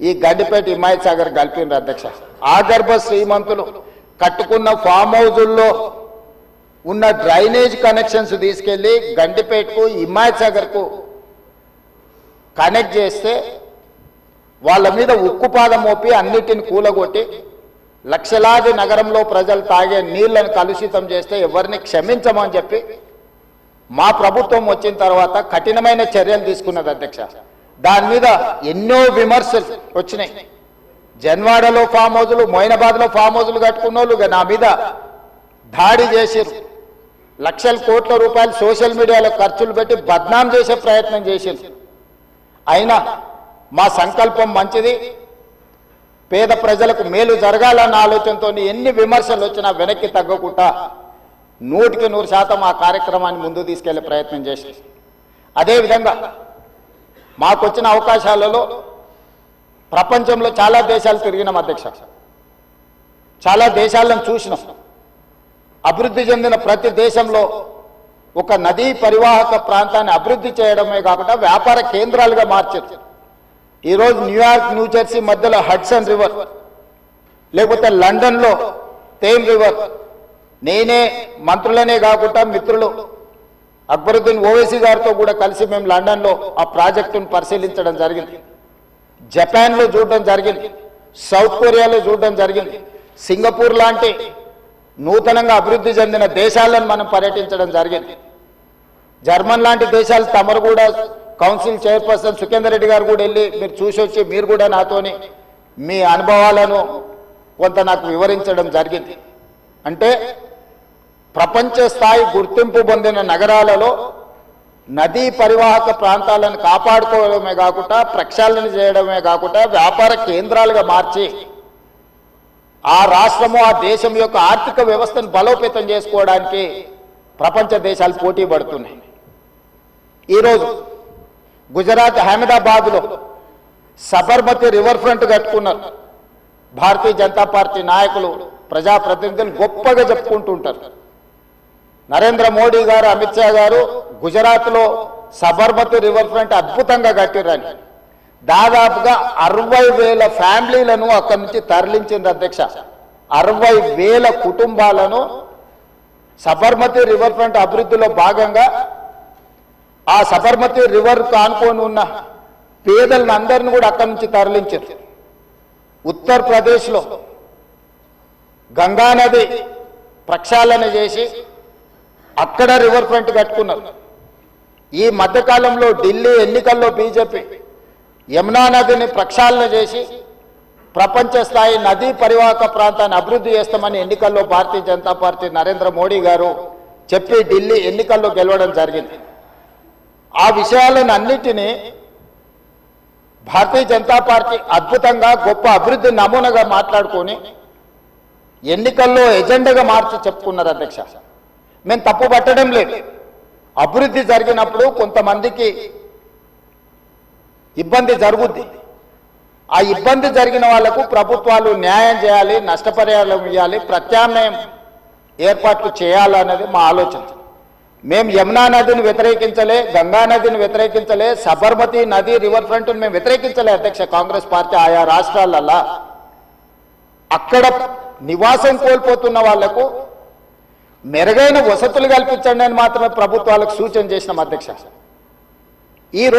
ఈ గడ్డిపేట హిమాయత్ సాగర్ కలిపిండ్రు అధ్యక్ష. ఆదర్భ శ్రీమంతులు కట్టుకున్న ఫామ్ హౌజుల్లో ఉన్న డ్రైనేజ్ కనెక్షన్స్ తీసుకెళ్ళి గండిపేటకు హిమాయత్ సాగర్కు కనెక్ట్ చేస్తే వాళ్ళ మీద ఉక్కుపాదం మోపి అన్నిటిని కూలగొట్టి లక్షలాది నగరంలో ప్రజలు తాగే నీళ్ళను కలుషితం చేస్తే ఎవరిని క్షమించమని చెప్పి మా ప్రభుత్వం వచ్చిన తర్వాత కఠినమైన చర్యలు తీసుకున్నది అధ్యక్ష. దాని మీద ఎన్నో విమర్శలు వచ్చినాయి. జన్వాడలో ఫామ్ హౌజులు మొయినాబాద్లో ఫామ్ హౌజులు కట్టుకున్న వాళ్ళు నా మీద దాడి చేసిరు లక్షల కోట్ల రూపాయలు సోషల్ మీడియాలో ఖర్చులు పెట్టి బద్నాం చేసే ప్రయత్నం చేశారు అయినా మా సంకల్పం మంచిది. పేద ప్రజలకు మేలు జరగాలన్న ఆలోచనతో ఎన్ని విమర్శలు వచ్చినా వెనక్కి తగ్గకుండా నూటికి నూరు శాతం ఆ కార్యక్రమాన్ని ముందు తీసుకెళ్ళే ప్రయత్నం చేశారు అదేవిధంగా మాకు వచ్చిన అవకాశాలలో ప్రపంచంలో చాలా దేశాలు తిరిగినాం అధ్యక్ష. చాలా దేశాలను చూసినాం. అభివృద్ధి చెందిన ప్రతి దేశంలో ఒక నదీ పరివాహక ప్రాంతాన్ని అభివృద్ధి చేయడమే కాకుండా వ్యాపార కేంద్రాలుగా మార్చారు. ఈరోజు న్యూయార్క్ న్యూజెర్సీ మధ్యలో హడ్సన్ రివర్ లేకపోతే లండన్లో తేమ్ రివర్. నేనే మంత్రులనే కాకుండా మిత్రులు. అక్బరుద్దీన్ ఓవైసీ గారితో కూడా కలిసి మేము లండన్లో ఆ ప్రాజెక్టును పరిశీలించడం జరిగింది. జపాన్లో చూడడం జరిగింది. సౌత్ కొరియాలో చూడడం జరిగింది. సింగపూర్ లాంటి నూతనంగా అభివృద్ధి చెందిన దేశాలను మనం పర్యటించడం జరిగింది. జర్మన్ లాంటి దేశాలు తమరు కూడా కౌన్సిల్ చైర్పర్సన్ సుఖేందర్ రెడ్డి గారు కూడా వెళ్ళి మీరు చూసి వచ్చి మీరు కూడా నాతోని మీ అనుభవాలను కొంత నాకు వివరించడం జరిగింది. అంటే ప్రపంచ స్థాయి గుర్తింపు పొందిన నగరాలలో నదీ పరివాహక ప్రాంతాలను కాపాడుకోవడమే కాకుండా ప్రక్షాళన చేయడమే కాకుండా వ్యాపార కేంద్రాలుగా మార్చి ఆ రాష్ట్రము ఆ దేశం యొక్క ఆర్థిక వ్యవస్థను బలోపేతం చేసుకోవడానికి ప్రపంచ దేశాలు పోటీ పడుతున్నాయి. ఈరోజు గుజరాత్ అహ్మదాబాద్లో సబర్మతి రివర్ ఫ్రంట్ కట్టుకున్నారు. భారతీయ జనతా పార్టీ నాయకులు ప్రజాప్రతినిధులు గొప్పగా చెప్పుకుంటుంటారు నరేంద్ర మోడీ గారు అమిత్ షా గారు గుజరాత్లో సబర్మతి రివర్ ఫ్రంట్ అద్భుతంగా కట్టిరని దాదాపుగా అరవై వేల ఫ్యామిలీలను అక్కడి నుంచి తరలించింది అధ్యక్ష. అరవై వేల కుటుంబాలను సబర్మతి రివర్ ఫ్రంట్ అభివృద్ధిలో భాగంగా ఆ సబర్మతి రివర్ కానుకొని ఉన్న పేదలను అందరిని కూడా అక్కడి నుంచి తరలించారు ఉత్తరప్రదేశ్లో గంగా నది ప్రక్షాళన చేసి అక్కడ రివర్ ఫ్రంట్ కట్టుకున్నారు. ఈ మధ్యకాలంలో ఢిల్లీ ఎన్నికల్లో బీజేపీ యమునా నదిని ప్రక్షాళన చేసి ప్రపంచ స్థాయి నదీ పరివాహక ప్రాంతాన్ని అభివృద్ధి చేస్తామని ఎన్నికల్లో భారతీయ జనతా పార్టీ నరేంద్ర మోడీ గారు చెప్పి ఢిల్లీ ఎన్నికల్లో గెలవడం జరిగింది. ఆ విషయాలను అన్నిటినీ భారతీయ జనతా పార్టీ అద్భుతంగా గొప్ప అభివృద్ధి నమూనాగా మాట్లాడుకొని ఎన్నికల్లో ఎజెండాగా మార్చి చెప్పుకున్నారు అధ్యక్ష. మేము తప్పు పట్టడం లేదు. అభివృద్ధి జరిగినప్పుడు కొంతమందికి ఇబ్బంది జరుగుద్ది. ఆ ఇబ్బంది జరిగిన వాళ్ళకు ప్రభుత్వాలు న్యాయం చేయాలి నష్టపరిహారం ఇవ్వాలి ప్రత్యామ్నాయం ఏర్పాట్లు చేయాలన్నది మా ఆలోచన. మేము యమునా నదిని వ్యతిరేకించలే గంగా నదిని వ్యతిరేకించలే సబర్మతి నది రివర్ ఫ్రంట్ మేము వ్యతిరేకించలే అధ్యక్ష కాంగ్రెస్ పార్టీ ఆయా రాష్ట్రాలల్లా. అక్కడ నివాసం కోల్పోతున్న వాళ్ళకు మెరుగైన వసతులు కల్పించండి అని మాత్రమే ప్రభుత్వాలకు సూచన చేసిన అధ్యక్ష. ఈ